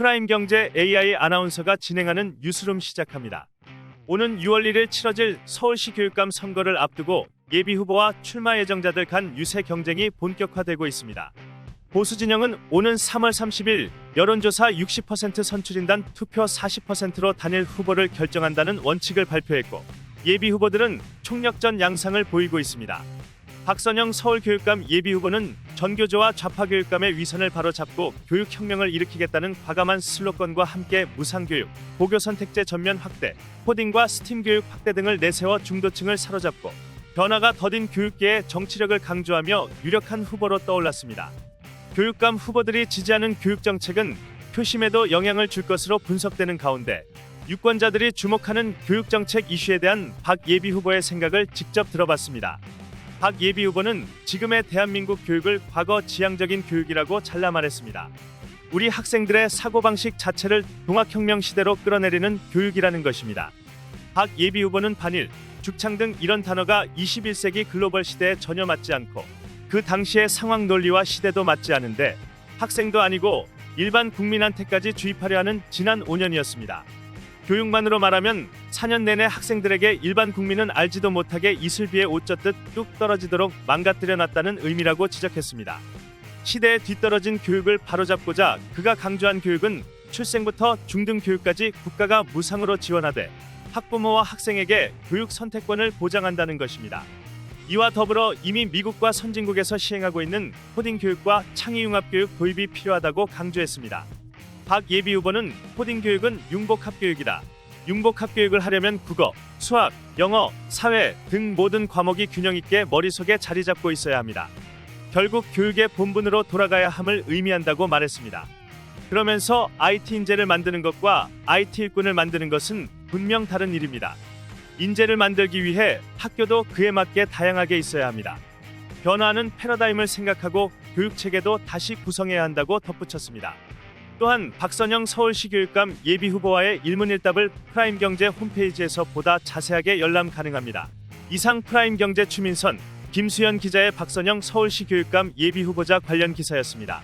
프라임 경제 AI 아나운서가 진행하는 뉴스룸 시작합니다. 오는 6월 1일 치러질 서울시 교육감 선거를 앞두고 예비 후보와 출마 예정자들 간 유세 경쟁이 본격화되고 있습니다. 보수 진영은 오는 3월 30일 여론조사 60% 선출인단 투표 40%로 단일 후보를 결정한다는 원칙을 발표했고 예비 후보들은 총력전 양상을 보이고 있습니다. 박선영 서울교육감 예비 후보는 전교조와 좌파 교육감의 위선을 바로잡고 교육혁명을 일으키겠다는 과감한 슬로건과 함께 무상교육, 고교 선택제 전면 확대, 코딩과 스팀 교육 확대 등을 내세워 중도층을 사로잡고 변화가 더딘 교육계의 정치력을 강조하며 유력한 후보로 떠올랐습니다. 교육감 후보들이 지지하는 교육 정책은 표심에도 영향을 줄 것으로 분석되는 가운데 유권자들이 주목하는 교육 정책 이슈에 대한 박 예비 후보의 생각을 직접 들어봤습니다. 박 예비 후보는 지금의 대한민국 교육을 과거 지향적인 교육이라고 잘라 말했습니다. 우리 학생들의 사고방식 자체를 동학혁명 시대로 끌어내리는 교육이라는 것입니다. 박 예비 후보는 반일, 죽창 등 이런 단어가 21세기 글로벌 시대에 전혀 맞지 않고 그 당시의 상황 논리와 시대도 맞지 않은데 학생도 아니고 일반 국민한테까지 주입하려 하는 지난 5년이었습니다. 교육만으로 말하면 4년 내내 학생들에게 일반 국민은 알지도 못하게 이슬비에 옷 젖듯 뚝 떨어지도록 망가뜨려 놨다는 의미라고 지적했습니다. 시대에 뒤떨어진 교육을 바로잡고자 그가 강조한 교육은 출생부터 중등 교육까지 국가가 무상으로 지원하되 학부모와 학생에게 교육 선택권을 보장한다는 것입니다. 이와 더불어 이미 미국과 선진국에서 시행하고 있는 코딩 교육과 창의 융합 교육 도입이 필요하다고 강조했습니다. 박 예비 후보는 코딩 교육은 융복합 교육이다. 융복합 교육을 하려면 국어, 수학, 영어, 사회 등 모든 과목이 균형 있게 머릿속에 자리 잡고 있어야 합니다. 결국 교육의 본분으로 돌아가야 함을 의미한다고 말했습니다. 그러면서 IT 인재를 만드는 것과 IT 일꾼을 만드는 것은 분명 다른 일입니다. 인재를 만들기 위해 학교도 그에 맞게 다양하게 있어야 합니다. 변화하는 패러다임을 생각하고 교육 체계도 다시 구성해야 한다고 덧붙였습니다. 또한 박선영 서울시 교육감 예비 후보와의 일문일답을 프라임 경제 홈페이지에서 보다 자세하게 열람 가능합니다. 이상 프라임 경제 추민선 김수현 기자의 박선영 서울시 교육감 예비 후보자 관련 기사였습니다.